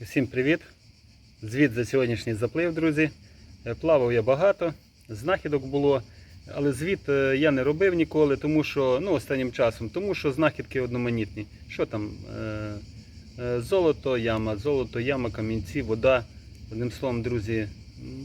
Всім привіт! Звіт за сьогоднішній заплив, друзі. Е, Плавав я багато, знахідок було, але звіт е, я не робив ніколи, тому що ну, останнім часом, тому що знахідки одноманітні. Що там? Е, Золото, яма, золото, яма, камінці, вода. Одним словом, друзі,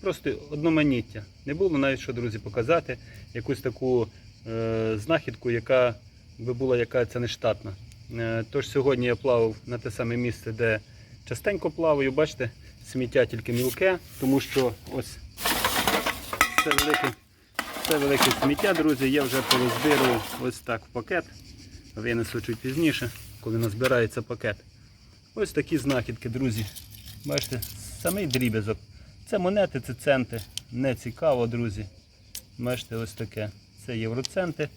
просто одноманіття. Не було навіть що, друзі, показати якусь таку знахідку, яка би була яка це нештатна. Тож сьогодні я плавав на те саме місце, де частенько плаваю. Бачите, сміття тільки мілке, тому що ось це велике, це велике сміття, друзі. Я вже порозбирував ось так в пакет. Винесу чуть пізніше, коли назбирається пакет. Ось такі знахідки, друзі. Бачите, самий дріб'язок. Це монети, це центи. Не цікаво, друзі. Бачите, ось таке. Це євроценти.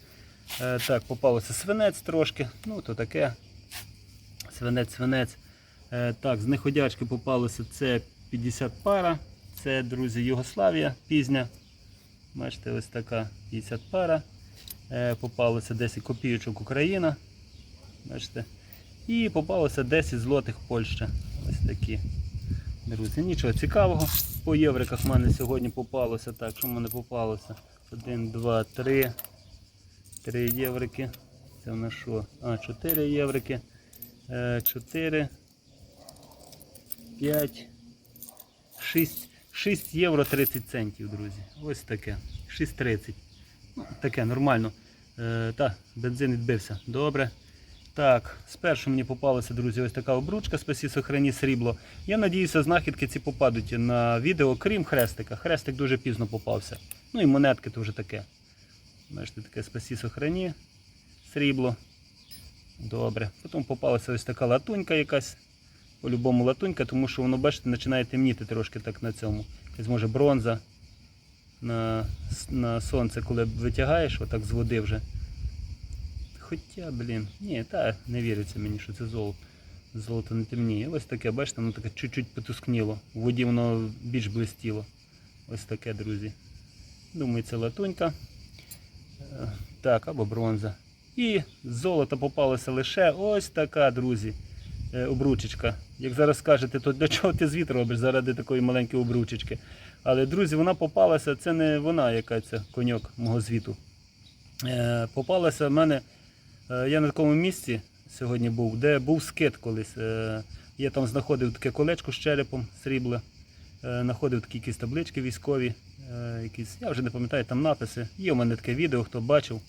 Е, так, попалося свинець трошки. Ну, то таке. Свинець, свинець. Е, так, з неходячки попалося це 50 пара. Це, друзі, Югославія пізня. Бачите, ось така 50 пара. Е, попалося 10 копійочок Україна. Бачите. І попалося 10 злотих Польща. Ось такі. Друзі, нічого цікавого. По євриках в мене сьогодні попалося. Так, що в мене попалося? 1, 2, 3. 3 єврики. Це в нас що? А, 4 єврики. 4, 5, 6, 6 євро 30 центів, друзі. Ось таке. 6,30. Ну, таке нормально. Е, та, бензин відбився. Добре. Так, спершу мені попалася, друзі, ось така обручка спасі сохрані срібло. Я надіюся, знахідки ці попадуть на відео, крім хрестика. Хрестик дуже пізно попався. Ну і монетки то вже таке. Бачите, таке спасі сохрані срібло. Добре. Потім попалася ось така латунька якась. По-любому латунька, тому що воно, бачите, починає темніти трошки так на цьому. Якась може бронза на, на сонце, коли витягаєш отак з води вже. Хоча, блін, ні, та не віриться мені, що це золото. Золото не темніє. Ось таке, бачите, воно таке чуть-чуть потускніло. У воді воно більш блистіло. Ось таке, друзі. Думаю, це латунька. Е, Так, або бронза. І золото попалося лише ось така, друзі, обручечка. Як зараз скажете, то для чого ти звіт робиш заради такої маленької обручечки? Але, друзі, вона попалася, це не вона, яка це коньок мого звіту. Е, Попалася в мене, е, я на такому місці сьогодні був, де був скит колись. Е, Я там знаходив таке колечко з черепом срібла, е, знаходив такі якісь таблички військові, е, якісь, я вже не пам'ятаю, там написи. Є у мене таке відео, хто бачив,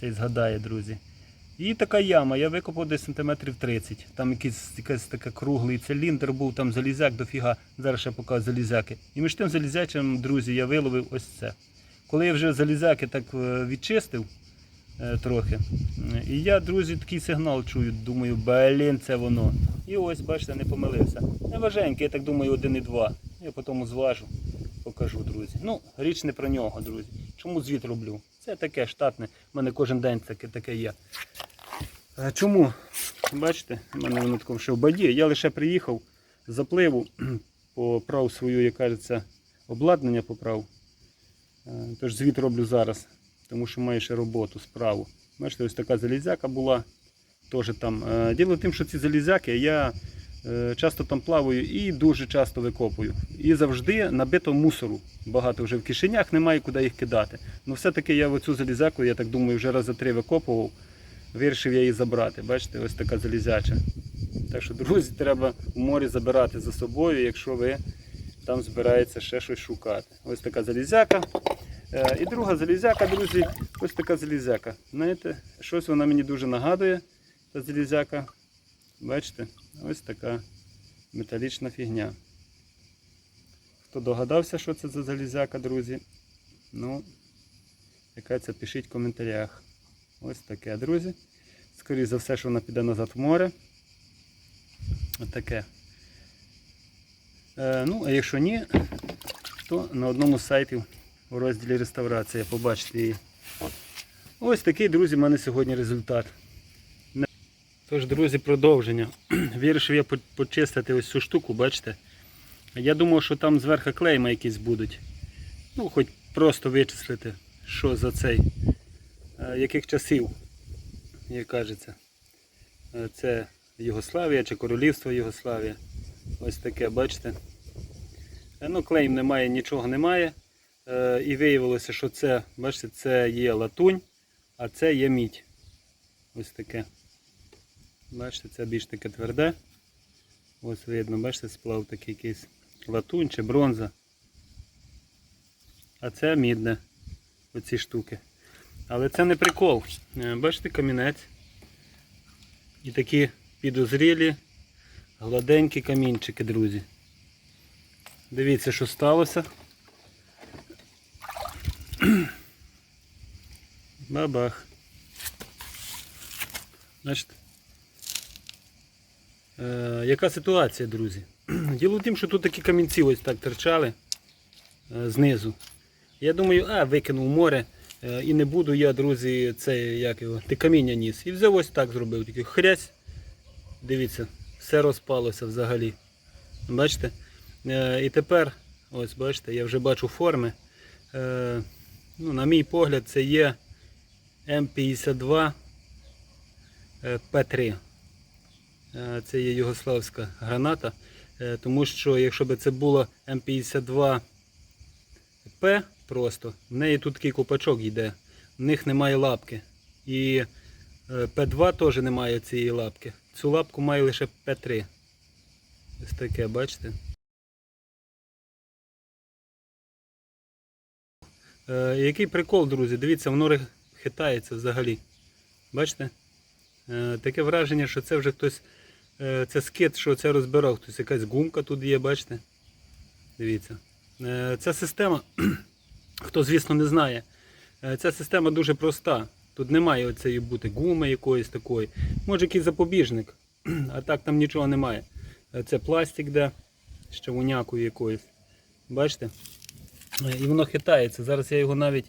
цей згадає, друзі. І така яма, я викопав десь сантиметрів 30. Там якийсь, якийсь такий круглий циліндр був, там залізяк дофіга. Зараз ще покажу залізяки. І між тим залізячим, друзі, я виловив ось це. Коли я вже залізяки так е, відчистив е, трохи, е, і я, друзі, такий сигнал чую, думаю, блін, це воно. І ось, бачите, не помилився. Не важенький, я так думаю, 1,2. Я потім зважу, покажу, друзі. Ну, річ не про нього, друзі. Чому звіт роблю? Це таке штатне, в мене кожен день таке, таке є. Е, Чому? Бачите, в мене воно такому ще в баді. Я лише приїхав з запливу, поправ свою, як кажеться, обладнання поправ. Е, Тож звіт роблю зараз, тому що маю ще роботу, справу. Бачите, ось така залізяка була. Теж там. Е, Діло тим, що ці залізяки я часто там плаваю і дуже часто викопую. І завжди набито мусору. Багато вже в кишенях, немає куди їх кидати. Ну все-таки я в оцю залізяку, я так думаю, вже рази три викопував. Вирішив я її забрати. Бачите, ось така залізяча. Так що, друзі, треба у морі забирати за собою, якщо ви там збираєтеся ще щось шукати. Ось така залізяка. Е, І друга залізяка, друзі, ось така залізяка. Знаєте, щось вона мені дуже нагадує, та залізяка. Бачите, ось така металічна фігня. Хто догадався, що це за залізяка, друзі? Ну, яка це, пишіть в коментарях. Ось таке, друзі. Скоріше за все, що вона піде назад в море. Ось таке. Е, ну, а якщо ні, то на одному з сайтів у розділі реставрація побачите її. Ось такий, друзі, в мене сьогодні результат. Тож, друзі, продовження. Вирішив я почистити ось цю штуку, бачите? Я думав, що там зверху клейма якісь будуть. Ну, хоч просто вичислити, що за цей, е, яких часів, як кажеться. Е, Це Югославія чи Королівство Югославія. Ось таке, бачите? Е, Ну, клейм немає, нічого немає. І виявилося, що це, бачите, це є латунь, а це є мідь. Ось таке. Бачите, це більш таке тверде. Ось видно, бачите, сплав такий якийсь латунь чи бронза. А це мідне. Оці штуки. Але це не прикол. Е, Бачите, камінець. І такі підозрілі, гладенькі камінчики, друзі. Дивіться, що сталося. Бабах. Значить, е, яка ситуація, друзі? Діло в тім, що тут такі камінці ось так терчали е, знизу. Я думаю, а, викинув море. е, І не буду я, друзі, це як його, ти каміння ніс. І взяв ось так зробив. Тільки хрясь. Дивіться, все розпалося взагалі. Бачите? І тепер, ось бачите, я вже бачу форми. Ну, на мій погляд, це є М52 е, П3. Е, Це є югославська граната. Е, Тому що якщо б це було М52 П просто, в неї тут такий копачок йде, в них немає лапки. І е, П2 теж немає цієї лапки. Цю лапку має лише П3. Ось таке, бачите? Який прикол, друзі? Дивіться, воно хитається взагалі. Бачите? Таке враження, що це вже хтось. Е, це скид, що це розбирав. Хтось якась гумка тут є, бачите? Дивіться. Е, ця система, хто, звісно, не знає, е, ця система дуже проста. Тут немає оцеї бути гуми якоїсь такої. Може якийсь запобіжник, а так там нічого немає. Це пластик, де ще вонякою якоюсь. Бачите? І воно хитається. Зараз я його навіть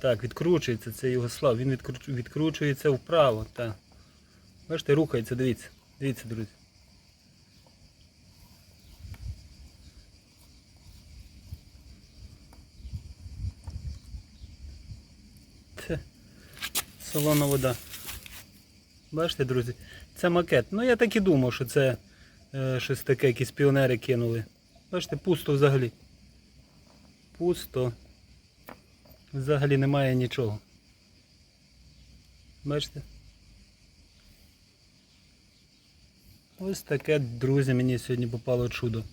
так, відкручується, це Югослав. Він відкручується вправо. Так. Бачите, рухається, дивіться. Дивіться, друзі. Це солона вода. Бачите, друзі? Це макет. Ну я так і думав, що це е, щось таке, якісь піонери кинули. Бачите, пусто взагалі. Пусто. Взагалі немає нічого. Бачите? Ось таке, друзі, мені сьогодні попало чудо.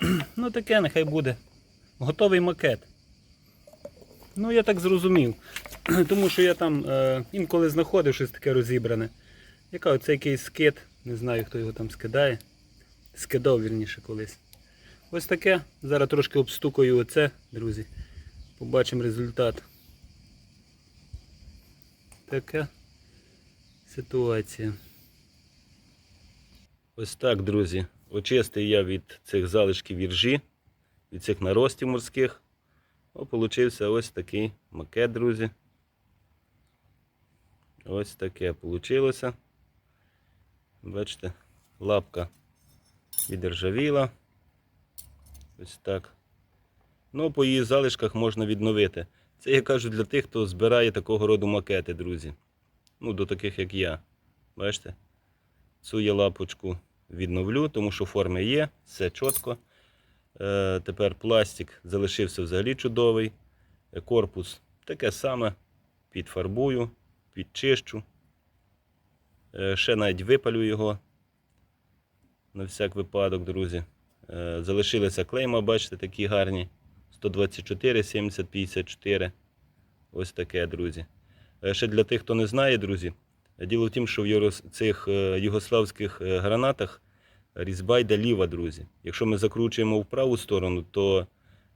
Ну таке нехай буде. Готовий макет. Ну я так зрозумів. Тому що я там е, інколи знаходив щось таке розібране. Яка оце якийсь скид, не знаю хто його там скидає. Скидав вірніше колись. Ось таке. Зараз трошки обстукаю оце, друзі. Побачимо результат. Така ситуація. Ось так, друзі. Очистив я від цих залишків віржі, від цих наростів морських. О, получився ось такий макет, друзі. Ось таке получилося. Бачите, лапка відержавіла. Ось так. Ну, по її залишках можна відновити. Це я кажу для тих, хто збирає такого роду макети, друзі. Ну, до таких як я. Бачите? Цю я лапочку відновлю, тому що форми є, все чітко. Е, тепер пластик залишився взагалі чудовий. Е, Корпус таке саме. Підфарбую, підчищу. Е, ще навіть випалю його. На всяк випадок, друзі. Е, залишилися клейма, бачите, такі гарні. 124, 70, 54. Ось таке, друзі. Е, Ще для тих, хто не знає, друзі. Діло в тім, що в цих е, югославських е, гранатах різьба йде ліва, друзі. Якщо ми закручуємо в праву сторону, то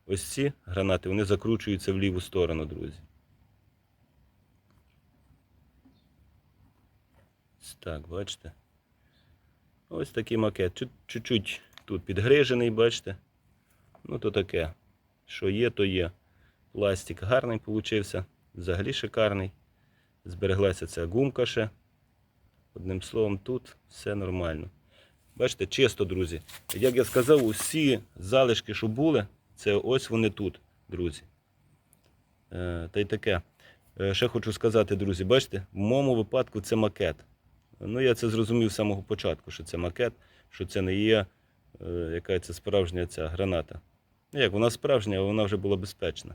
ось ці гранати вони закручуються в ліву сторону, друзі. Так, бачите. Ось такий макет. Чуть- Чуть-чуть тут підгрижений, бачите. Ну, то таке. Що є, то є. Пластик гарний получився. Взагалі шикарний. Збереглася ця гумка ще. Одним словом, тут все нормально. Бачите, чисто, друзі. Як я сказав, усі залишки, що були, це ось вони тут, друзі. Е, та й таке. Е, ще хочу сказати, друзі, бачите, в моєму випадку це макет. Ну, я це зрозумів з самого початку, що це макет. що це не є е, яка це справжня ця граната. Ну, Як вона справжня, вона вже була безпечна.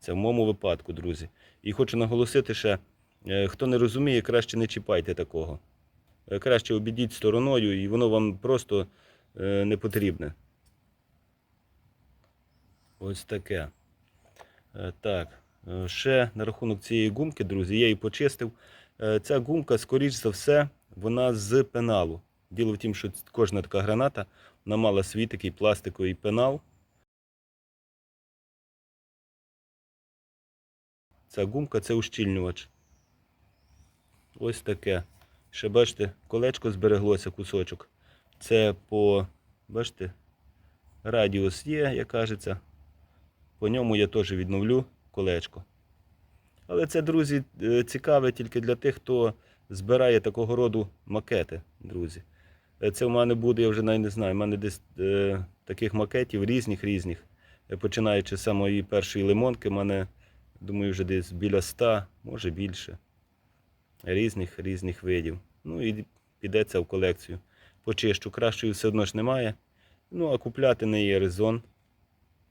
Це в моєму випадку, друзі. І хочу наголосити ще, е, хто не розуміє, краще не чіпайте такого. Е, Краще обійдіть стороною, і воно вам просто е, не потрібне. Ось таке. Так, ще на рахунок цієї гумки, друзі, я її почистив. Ця гумка, скоріш за все, вона з пеналу. Діло в тім, що кожна така граната вона мала свій такий пластиковий пенал. Ця гумка це ущільнювач. Ось таке. Ще бачите, колечко збереглося кусочок. Це по, бачите, радіус є, як кажеться. По ньому я теж відновлю колечко. Але це, друзі, е, цікаве тільки для тих, хто збирає такого роду макети, друзі. Е, Це в мене буде, я вже навіть не знаю, в мене десь е, таких макетів різних різних. Е, Починаючи з самої першої лимонки, в мене, думаю, вже десь біля ста, може більше. Різних різних видів. Ну і піде це в колекцію. Почищу. Кращої все одно ж немає. Ну, а купляти не є резон.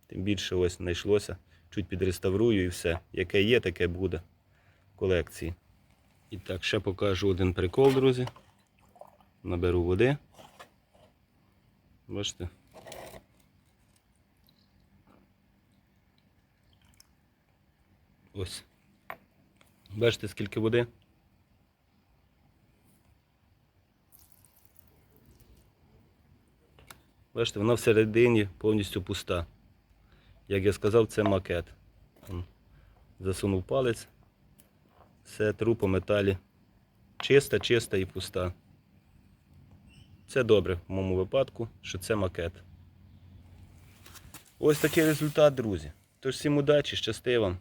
Тим більше ось знайшлося. Чуть підреставрую і все. Яке є, таке буде в колекції. І так, ще покажу один прикол, друзі. Наберу води. Бачите? Ось. Бачите, скільки води? Бачите, вона всередині повністю пуста. Як я сказав, це макет. Засунув палець. Все тру по металі. Чиста, чиста і пуста. Це добре в моєму випадку, що це макет. Ось такий результат, друзі. Тож всім удачі, щасти вам.